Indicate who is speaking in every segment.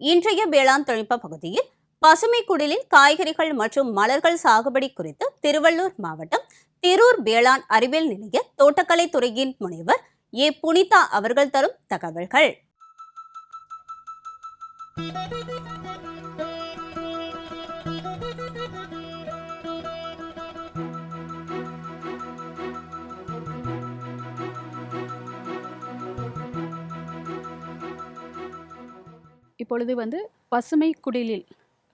Speaker 1: இன்றைய வேளாண் தொழில்நுட்ப பகுதியில் பசுமை குடிலில் காய்கறிகள் மற்றும் மலர்கள் சாகுபடி குறித்து திருவள்ளூர் மாவட்டம் திரூர் வேளாண் அறிவியல் நிலைய தோட்டக்கலை துறையின் முனைவர் ஏ. புனிதா அவர்கள் தரும் தகவல்கள்.
Speaker 2: இப்பொழுது வந்து பசுமை குடிலில்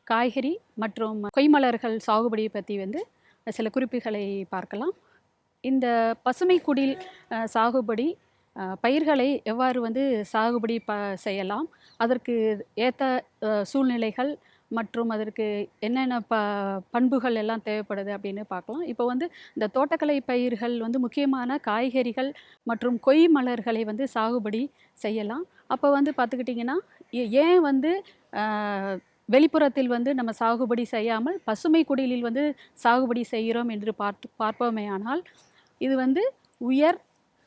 Speaker 2: காய்கறி மற்றும் கொய்மலர்கள் சாகுபடியை பற்றி வந்து சில குறிப்புகளை பார்க்கலாம். இந்த பசுமை குடில் சாகுபடி பயிர்களை எவ்வாறு வந்து சாகுபடி ப செய்யலாம்? அதற்கு ஏற்ற சூழ்நிலைகள் மற்றும் அதற்கு என்னென்ன ப பண்புகள் எல்லாம் தேவைப்படுது அப்படின்னு பார்க்கலாம். இப்போ வந்து இந்த தோட்டக்கலை பயிர்கள் வந்து முக்கியமான காய்கறிகள் மற்றும் கொய் மலர்களை வந்து சாகுபடி செய்யலாம். அப்போ வந்து பார்த்துக்கிட்டிங்கன்னா ஏன் வந்து வெளிப்புறத்தில் வந்து நம்ம சாகுபடி செய்யாமல் பசுமை குடிலில் வந்து சாகுபடி செய்கிறோம் என்று பார்த்து பார்ப்போமேயானால் இது வந்து உயர்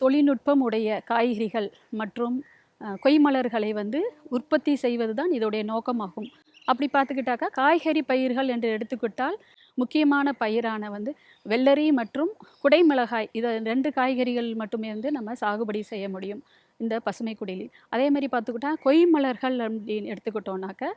Speaker 2: தொழில்நுட்பம் உடைய காய்கறிகள் மற்றும் கொய்மலர்களை கொய் மலர்களை வந்து உற்பத்தி செய்வது தான் இதோடைய நோக்கமாகும். அப்படி பார்த்துக்கிட்டாக்கா காய்கறி பயிர்கள் என்று எடுத்துக்கிட்டால் முக்கியமான பயிரான வந்து வெள்ளரி மற்றும் குடைமிளகாய் இதை ரெண்டு காய்கறிகள் மட்டுமே வந்து நம்ம சாகுபடி செய்ய முடியும். இந்த பசுமை குடிலில் அதே மாதிரி பார்த்துக்கிட்டா கொய் மலர்கள் அப்படின்னு எடுத்துக்கிட்டோம்னாக்க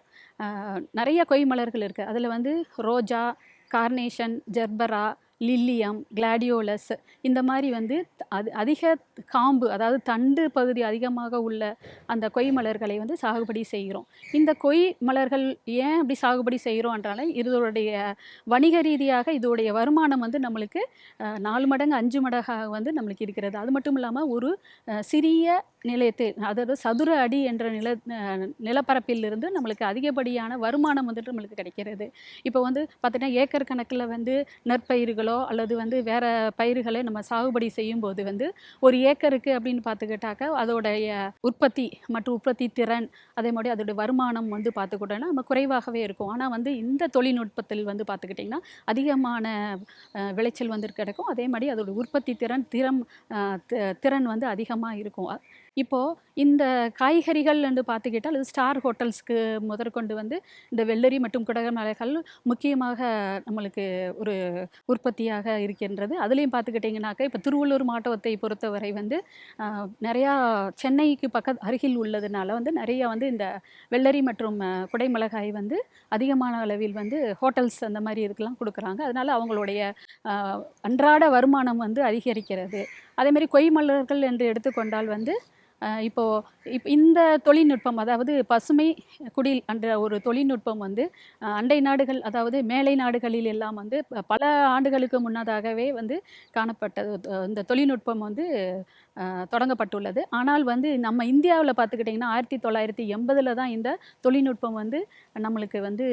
Speaker 2: நிறைய கொய் மலர்கள் இருக்குது அதில் வந்து ரோஜா கார்னேஷன் ஜெர்பரா லில்லியம் கிளாடியோலஸ் இந்த மாதிரி வந்து அது அதிக காம்பு அதாவது தண்டு பகுதி அதிகமாக உள்ள அந்த கொய் மலர்களை வந்து சாகுபடி செய்கிறோம். இந்த கொய் மலர்கள் ஏன் அப்படி சாகுபடி செய்கிறோம் என்றாலே இதோடைய வணிக ரீதியாக இதோடைய வருமானம் வந்து நம்மளுக்கு நாலு மடங்கு அஞ்சு மடங்காக வந்து நம்மளுக்கு இருக்கிறது. அது மட்டும் இல்லாமல் ஒரு சிறிய நிலையத்தை அதாவது சதுர அடி என்ற நில நிலப்பரப்பிலிருந்து நம்மளுக்கு அதிகப்படியான வருமானம் வந்துட்டு நம்மளுக்கு கிடைக்கிறது. இப்போ வந்து பார்த்திங்கன்னா ஏக்கர் கணக்கில் வந்து நெற்பயிர்களோ அல்லது வந்து வேற பயிர்களை நம்ம சாகுபடி செய்யும்போது வந்து ஒரு ஏக்கருக்கு அப்படின்னு பார்த்துக்கிட்டாக்கா அதோடைய உற்பத்தி மற்றும் உற்பத்தி திறன் அதே மாதிரி அதோடைய வருமானம் வந்து பார்த்துக்கிட்டோன்னா நம்ம குறைவாகவே இருக்கும். ஆனால் வந்து இந்த தொழில்நுட்பத்தில் வந்து பார்த்துக்கிட்டிங்கன்னா அதிகமான விளைச்சல் வந்து கிடைக்கும். அதே மாதிரி அதோட உற்பத்தி திறன் திறம் திறன் வந்து அதிகமாக இருக்கும். இப்போது இந்த காய்கறிகள் என்று பார்த்துக்கிட்டால் இது ஸ்டார் ஹோட்டல்ஸ்க்கு முதற்கொண்டு வந்து இந்த வெள்ளரி மற்றும் குடகமலைகள் முக்கியமாக நம்மளுக்கு ஒரு உற்பத்தியாக இருக்கின்றது. அதுலேயும் பார்த்துக்கிட்டிங்கனாக்கா இப்போ திருவள்ளூர் மாவட்டத்தை பொறுத்தவரை வந்து நிறையா சென்னைக்கு பக்க அருகில் உள்ளதுனால வந்து நிறையா வந்து இந்த வெள்ளரி மற்றும் குடைமிளகாய் வந்து அதிகமான அளவில் வந்து ஹோட்டல்ஸ் அந்த மாதிரி இதுக்கெலாம் கொடுக்குறாங்க. அதனால் அவங்களுடைய அன்றாட வருமானம் வந்து அதிகரிக்கிறது. அதே மாதிரி கொய் மலர்கள் என்று எடுத்துக்கொண்டால் வந்து இப்போ இந்த தொழில்நுட்பம் அதாவது பசுமை குடில் என்ற ஒரு தொழில்நுட்பம் வந்து அண்டை நாடுகள் அதாவது மேலை நாடுகளில் எல்லாம் வந்து பல ஆண்டுகளுக்கு முன்னதாகவே வந்து காணப்பட்டது. இந்த தொழில்நுட்பம் வந்து தொடங்கப்பட்டுள்ளது. ஆனால் வந்து நம்ம இந்தியாவில் பார்த்துக்கிட்டிங்கன்னா ஆயிரத்தி தொள்ளாயிரத்தி எண்பதில் தான் இந்த தொழில்நுட்பம் வந்து நம்மளுக்கு வந்து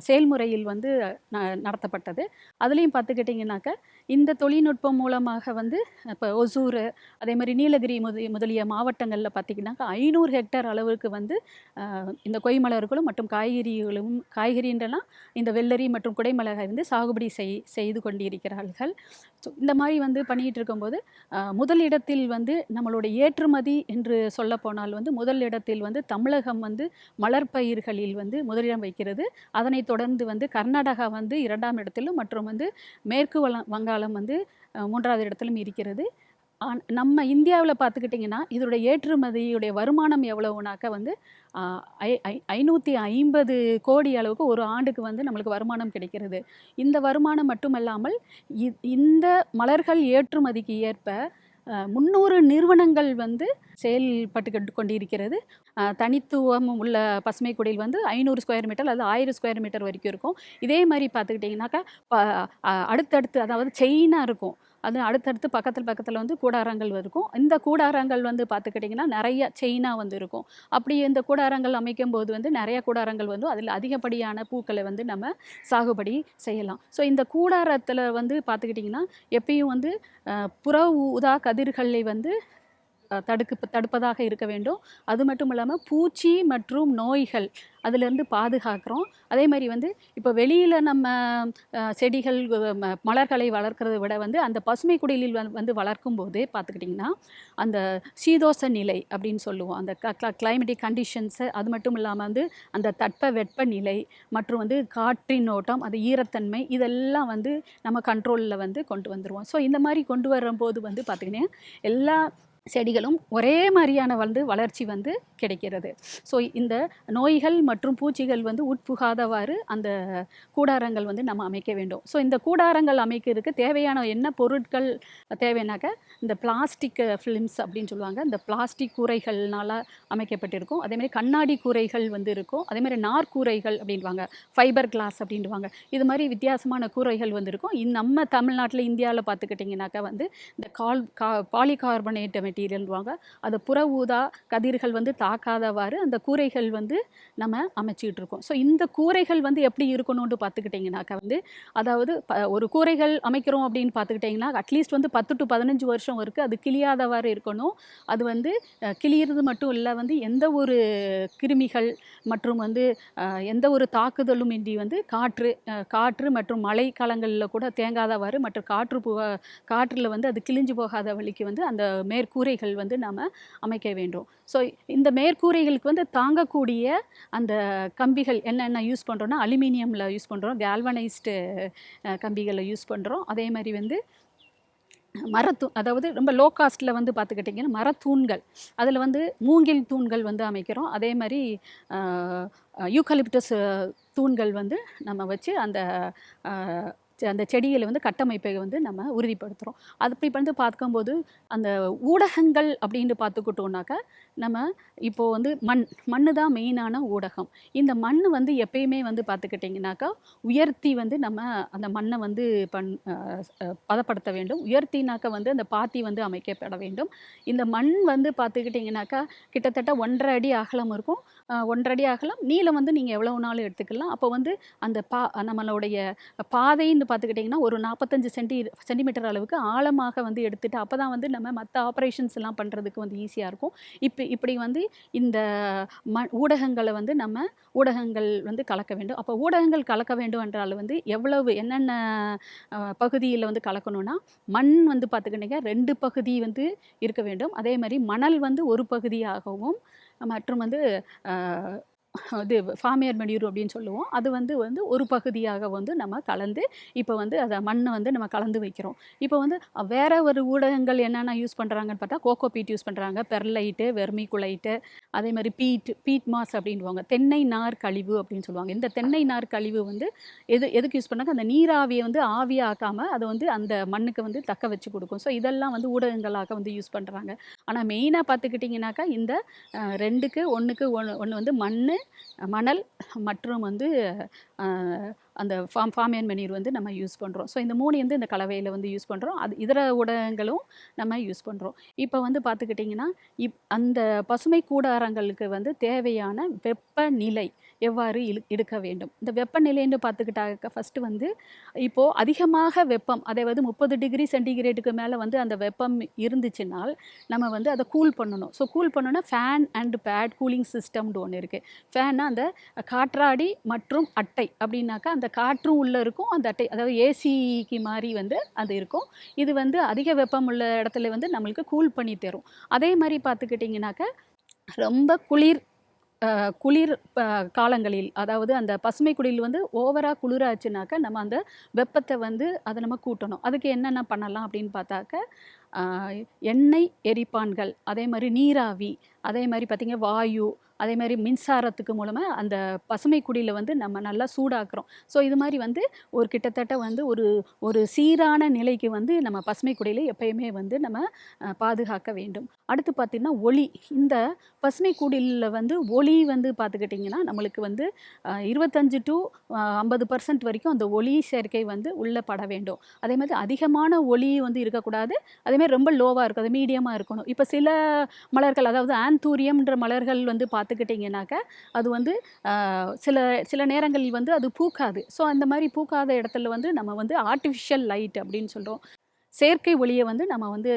Speaker 2: செயல்முறையில் வந்து ந- நடத்தப்பட்டது. அதுலேயும் பார்த்துக்கிட்டிங்கனாக்கா இந்த தொழில்நுட்பம் மூலமாக வந்து இப்போ ஒசூர் அதே மாதிரி நீலகிரி முத முதலிய மாவட்டங்களில் பார்த்திங்கனாக்கா ஐநூறு ஹெக்டேர் அளவுக்கு வந்து இந்த கொய்மலர்களும் மற்றும் காய்கறிகளும் காய்கறின்றலாம் இந்த வெள்ளரி மற்றும் குடைமிளகாய் வந்து சாகுபடி செய் செய்து கொண்டிருக்கிறார்கள். ஸோ இந்த மாதிரி வந்து பண்ணிகிட்டு இருக்கும்போது முதலிடத்தில் முதல் வந்து நம்மளுடைய ஏற்றுமதி என்று சொல்ல போனால் வந்து முதல் இடத்தில் வந்து தமிழகம் வந்து மலர்பயிர்களில் வந்து முதலிடம் வைக்கிறது அதனைத் தொடர்ந்து வந்து கர்நாடகா வந்து இரண்டாம் இடத்திலும் மற்றும் வந்து மேற்கு வள வங்காளம் வந்து மூன்றாவது இடத்திலும் இருக்கிறது. நம்ம இந்தியாவில் பார்த்துக்கிட்டிங்கன்னா இதோடைய ஏற்றுமதியுடைய வருமானம் எவ்வளவுனாக்கா வந்து ஐ ஐ ஐநூற்றி ஐம்பது கோடி அளவுக்கு ஒரு ஆண்டுக்கு வந்து நம்மளுக்கு வருமானம் கிடைக்கிறது. இந்த வருமானம் மட்டுமல்லாமல் இ- இந்த மலர்கள் ஏற்றுமதிக்கு ஏற்ப முந்நூறு நிறுவனங்கள் வந்து செயல்பட்டு கொண்டிருக்கிறது. தனித்துவம் உள்ள பசுமை குடியில் வந்து ஐநூறு ஸ்கொயர் மீட்டர் அல்லது ஆயிரம் ஸ்கொயர் மீட்டர் வரைக்கும் இருக்கும். இதே மாதிரி பார்த்துக்கிட்டிங்கனாக்கா ப அடுத்தடுத்து அதாவது செயினாக இருக்கும். அது அடுத்தடுத்து பக்கத்தில் பக்கத்தில் வந்து கூடாரங்கள் இருக்கும். இந்த கூடாரங்கள் வந்து பார்த்துக்கிட்டிங்கன்னா நிறைய செயினாக வந்து இருக்கும். அப்படி இந்த கூடாரங்கள் அமைக்கும் போது வந்து நிறைய கூடாரங்கள் வந்து அதில் அதிகப்படியான பூக்களை வந்து நம்ம சாகுபடி செய்யலாம். ஸோ இந்த கூடாரத்தில் வந்து பார்த்துக்கிட்டிங்கன்னா எப்பயும் வந்து புற ஊதா கதிர்களை வந்து தடுக்கு தடுப்பதாக இருக்க வேண்டும். அது மட்டும் இல்லாமல் பூச்சி மற்றும் நோய்கள் அதிலிருந்து பாதுகாக்கிறோம். அதே மாதிரி வந்து இப்போ வெளியில் நம்ம செடிகள் ம- மலர்களை வளர்க்கிறத விட வந்து அந்த பசுமை குடிலில் வந்து- வளர்க்கும் போது பார்த்துக்கிட்டிங்கன்னா அந்த சீதோச நிலை அப்படின்னு சொல்லுவோம். அந்த கிளைமேட்டிக் கண்டிஷன்ஸு அது மட்டும் இல்லாமல் வந்து அந்த தட்ப வெப்ப நிலை மற்றும் வந்து காற்றின் ஓட்டம் அது ஈரத்தன்மை இதெல்லாம் வந்து நம்ம கண்ட்ரோலில் வந்து கொண்டு வந்துடுவோம் ஸோ இந்த மாதிரி கொண்டு வரும்போது வந்து பார்த்திங்கன்னா எல்லா செடிகளும் ஒரே மாதிரியான வந்து வளர்ச்சி வந்து கிடைக்கிறது. ஸோ இந்த நோய்கள் மற்றும் பூச்சிகள் வந்து உட்புகாதவாறு அந்த கூடாரங்கள் வந்து நம்ம அமைக்க வேண்டும். ஸோ இந்த கூடாரங்கள் அமைக்கிறதுக்கு தேவையான என்ன பொருட்கள் தேவைன்னாக்க இந்த பிளாஸ்டிக் ஃபிலிம்ஸ் அப்படின்னு சொல்லுவாங்க. இந்த பிளாஸ்டிக் கூரைகள்னால அமைக்கப்பட்டிருக்கும். அதேமாதிரி கண்ணாடி கூரைகள் வந்து இருக்கும். அதேமாதிரி நார்கூரைகள் அப்படின்வாங்க ஃபைபர் கிளாஸ் அப்படின்வாங்க இது மாதிரி வித்தியாசமான கூரைகள் வந்து இருக்கும். நம்ம தமிழ்நாட்டில் இந்தியாவில் பார்த்துக்கிட்டிங்கனாக்கா வந்து இந்த கால் கா பாலிகார்பனேட் மெட்டீரியல்வாங்க அதை புற ஊதா கதிர்கள் வந்து தாக்காதவாறு அந்த கூரைகள் வந்து நம்ம அமைச்சிட்டு இருக்கோம் ஸோ இந்த கூரைகள் வந்து எப்படி இருக்கணும்னு பார்த்துக்கிட்டிங்கனாக்கா வந்து அதாவது ப- ஒரு கூரைகள் அமைக்கிறோம் அப்படின்னு பார்த்துக்கிட்டிங்கன்னா அட்லீஸ்ட் வந்து பத்து டு பதினஞ்சு வருஷம் வரைக்கும் அது கிளியாதவாறு இருக்கணும். அது வந்து கிளியிறது மட்டும் இல்லை வந்து எந்த ஒரு கிருமிகள் மற்றும் வந்து எந்த ஒரு தாக்குதலும் இன்றி வந்து காற்று காற்று மற்றும் மழை காலங்களில் கூட தேங்காதவாறு மற்றும் காற்று புக காற்றில் வந்து அது கிழிஞ்சு போகாத வழிக்கு வந்து அந்த மேற்கூரைகள் வந்து நம்ம அமைக்க வேண்டும். ஸோ இந்த மேற்கூரைகளுக்கு வந்து தாங்கக்கூடிய அந்த கம்பிகள் என்னென்ன யூஸ் பண்ணுறோன்னா அலுமினியமில் யூஸ் பண்ணுறோம் கேல்வனைஸ்டு கம்பிகளை யூஸ் பண்ணுறோம் அதே மாதிரி வந்து மரத்தூ அதாவது ரொம்ப லோ காஸ்ட்டில் வந்து பார்த்துக்கிட்டிங்கன்னா மரத்தூண்கள். அதில் வந்து மூங்கில் தூண்கள் வந்து அமைக்கிறோம். அதே மாதிரி யூக்கலிப்டஸ் தூண்கள் வந்து நம்ம வச்சு அந்த அந்த செடிகளை வந்து கட்டமைப்பை வந்து நம்ம உறுதிப்படுத்துகிறோம் அது அப்படி வந்து பார்க்கும்போது அந்த ஊடகங்கள் அப்படின்னு பார்த்துக்கிட்டோம்னாக்கா நம்ம இப்போது வந்து மண் மண்ணு தான் மெயினான ஊடகம். இந்த மண் வந்து எப்பயுமே வந்து பார்த்துக்கிட்டிங்கனாக்கா உயர்த்தி வந்து நம்ம அந்த மண்ணை வந்து பண் பதப்படுத்த வேண்டும். உயர்த்தினாக்கா வந்து அந்த பாத்தி வந்து அமைக்கப்பட வேண்டும். இந்த மண் வந்து பார்த்துக்கிட்டிங்கனாக்கா கிட்டத்தட்ட ஒன்றரை அடி அகலம் இருக்கும். ஒன்றடி ஆகலாம் அகலம் நீளம் வந்து நீங்கள் எவ்வளவு நாள் எடுத்துக்கலாம். அப்போ வந்து அந்த பா நம்மளுடைய பாதைன்னு பார்த்துக்கிட்டிங்கன்னா ஒரு நாற்பத்தஞ்சு சென்டி சென்டிமீட்டர் அளவுக்கு ஆழமாக வந்து எடுத்துட்டு அப்போ தான் வந்து நம்ம மற்ற ஆப்ரேஷன்ஸ் எல்லாம் பண்ணுறதுக்கு வந்து ஈஸியாக இருக்கும். இப்போ இப்படி வந்து இந்த ம ஊடகங்களை வந்து நம்ம ஊடகங்கள் வந்து கலக்க வேண்டும். அப்போ ஊடகங்கள் கலக்க வேண்டும் என்றால் வந்து எவ்வளவு என்னென்ன பகுதியில் வந்து கலக்கணும்னா மண் வந்து பார்த்துக்கிட்டிங்க ரெண்டு பகுதி வந்து இருக்க வேண்டும். அதே மாதிரி மணல் வந்து ஒரு பகுதியாகவும் மற்றும் வந்து இது ஃபாமியர் மெடியூர் அப்படின்னு சொல்லுவோம். அது வந்து வந்து ஒரு பகுதியாக வந்து நம்ம கலந்து இப்போ வந்து அதை மண்ணை வந்து நம்ம கலந்து வைக்கிறோம். இப்போ வந்து வேறு வேற ஒரு ஊடகங்கள் என்னென்ன யூஸ் பண்ணுறாங்கன்னு பார்த்தா கோகோ பீட் யூஸ் பண்ணுறாங்க பெர்லைட்டு வெர்மிகுலைட்டு அதே மாதிரி பீட் பீட் மாஸ் அப்படின்வாங்க தென்னை நார் கழிவு அப்படின்னு சொல்லுவாங்க. இந்த தென்னை நார் கழிவு வந்து எது எதுக்கு யூஸ் பண்ணாங்க? அந்த நீராவியை வந்து ஆவியாக்காமல் அதை வந்து அந்த மண்ணுக்கு வந்து தக்க வச்சு கொடுக்கும். ஸோ இதெல்லாம் வந்து ஊடகங்களாக வந்து யூஸ் பண்ணுறாங்க ஆனால் மெயினாக பார்த்துக்கிட்டிங்கனாக்கா இந்த ரெண்டுக்கு ஒன்றுக்கு ஒன்று ஒன்று வந்து மண் மணல் மற்றும் வந்து அந்த ஃபார்ம் ஃபார்மியன் மெனீர் வந்து நம்ம யூஸ் பண்ணுறோம் ஸோ இந்த மூணு வந்து இந்த கலவையில் வந்து யூஸ் பண்ணுறோம் அது இதர ஊடகங்களும் நம்ம யூஸ் பண்ணுறோம் இப்போ வந்து பார்த்துக்கிட்டிங்கன்னா இப் அந்த பசுமை கூடாரங்களுக்கு வந்து தேவையான வெப்பநிலை எவ்வாறு இழு எடுக்க வேண்டும்? இந்த வெப்பநிலைன்னு பார்த்துக்கிட்டாக்க ஃபஸ்ட்டு வந்து இப்போது அதிகமாக வெப்பம் அதாவது முப்பது டிகிரி சென்டிகிரேட்டுக்கு மேலே வந்து அந்த வெப்பம் இருந்துச்சுனால் நம்ம வந்து அதை கூல் பண்ணணும். ஸோ கூல் பண்ணணும்னா ஃபேன் அண்ட் பேட் கூலிங் சிஸ்டம்னு ஒன்று இருக்குது ஃபேன்னா அந்த காற்றாடி மற்றும் அட்டை. அப்படின்னாக்கா அந்த காற்றும் உள்ளே இருக்கும் அந்த அட்டை அதாவது ஏசிக்கு மாதிரி வந்து அது இருக்கும். இது வந்து அதிக வெப்பம் உள்ள இடத்துல வந்து நம்மளுக்கு கூல் பண்ணி தரும். அதே மாதிரி பார்த்துக்கிட்டிங்கனாக்கா ரொம்ப குளிர் குளிர் காலங்களில் அதாவது அந்த பசுமை குடியில் வந்து ஓவராக குளிராச்சுனாக்கா நம்ம அந்த வெப்பத்தை வந்து அதை நம்ம கூட்டணும். அதுக்கு என்னென்ன பண்ணலாம் அப்படின்னு பார்த்தாக்க எண்ணெய் எரிப்பான்கள் அதே மாதிரி நீராவி அதே மாதிரி பார்த்திங்க வாயு அதே மாதிரி மின்சாரத்துக்கு மூலமாக அந்த பசுமை குடியில் வந்து நம்ம நல்லா சூடாக்குறோம். ஸோ இது மாதிரி வந்து ஒரு கிட்டத்தட்ட வந்து ஒரு ஒரு சீரான நிலைக்கு வந்து நம்ம பசுமை குடியில் எப்பயுமே வந்து நம்ம பாதுகாக்க வேண்டும். அடுத்து பார்த்திங்கன்னா ஒளி. இந்த பசுமை குடியில் வந்து ஒளி வந்து பார்த்துக்கிட்டிங்கன்னா நம்மளுக்கு வந்து இருபத்தஞ்சு டு ஐம்பது பர்சன்ட் வரைக்கும் அந்த ஒளி சேர்க்கை வந்து உள்ளே பட வேண்டும். அதே மாதிரி அதிகமான ஒளி வந்து இருக்கக்கூடாது. அதேமாதிரி ரொம்ப லோவாக இருக்கும் அது மீடியமாக இருக்கணும். இப்போ சில மலர்கள் அதாவது ஆந்தூரியம்ன்ற மலர்கள் வந்து பார்த்து பார்த்துக்கிட்டிங்கனாக்க அது வந்து சில சில நேரங்களில் வந்து அது பூக்காது. ஸோ அந்த மாதிரி பூக்காத இடத்துல வந்து நம்ம வந்து ஆர்டிஃபிஷியல் லைட் அப்படின்னு சொல்கிறோம் செயற்கை ஒளியை வந்து நம்ம வந்து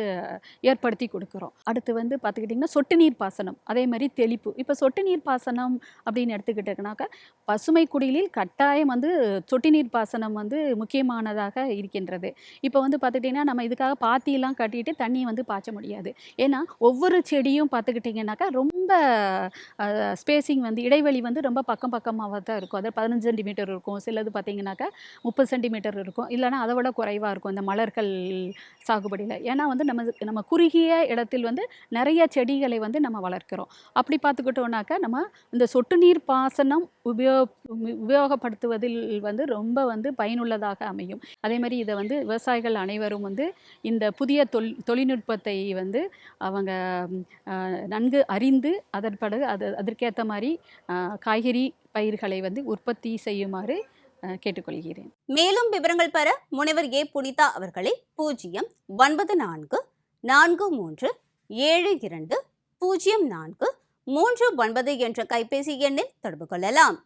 Speaker 2: ஏற்படுத்தி கொடுக்குறோம். அடுத்து வந்து பார்த்துக்கிட்டிங்கன்னா சொட்டு நீர் பாசனம் அதே மாதிரி தெளிப்பு. இப்போ சொட்டு நீர் பாசனம் அப்படின்னு எடுத்துக்கிட்டோம்னாக்கா பசுமை குடிலில் கட்டாயம் வந்து சொட்டு நீர் பாசனம் வந்து முக்கியமானதாக இருக்கின்றது. இப்போ வந்து பார்த்துக்கிட்டிங்கன்னா நம்ம இதுக்காக பாத்தியெல்லாம் கட்டிட்டு தண்ணி வந்து பாய்ச்ச முடியாது. ஏன்னா ஒவ்வொரு செடியும் பார்த்துக்கிட்டிங்கனாக்கா ரொம்ப ஸ்பேசிங் வந்து இடைவெளி வந்து ரொம்ப பக்கம் பக்கமாக தான் இருக்கும். அது பதினஞ்சு சென்டிமீட்டர் இருக்கும். சிலது பார்த்தீங்கன்னாக்கா முப்பது சென்டிமீட்டர் இருக்கும். இல்லைன்னா அதை விட குறைவாக இருக்கும். இந்த மலர்கள் சாகுபடியில். ஏன்னா வந்து நம்ம நம்ம குறுகிய இடத்தில் வந்து நிறைய செடிகளை வந்து நம்ம வளர்க்கிறோம். அப்படி பார்த்துக்கிட்டோம்னாக்கா நம்ம இந்த சொட்டு நீர் பாசனம் உபயோ உபயோகப்படுத்துவதில் வந்து ரொம்ப வந்து பயனுள்ளதாக அமையும். அதே மாதிரி இதை வந்து விவசாயிகள் அனைவரும் வந்து இந்த புதிய தொல் தொழில்நுட்பத்தை வந்து அவங்க நன்கு அறிந்து அதன்பட அது அதற்கேற்ற மாதிரி காய்கறி பயிர்களை வந்து உற்பத்தி செய்யுமாறு கேட்டுக்கொள்கிறேன்.
Speaker 1: மேலும் விவரங்கள் பெற முனைவர் ஏ. புனிதா அவர்களை பூஜ்ஜியம் ஒன்பது நான்கு நான்கு மூன்று ஏழு இரண்டு பூஜ்ஜியம் நான்கு மூன்று ஒன்பது என்ற கைபேசி எண்ணில் தொடர்பு கொள்ளலாம்.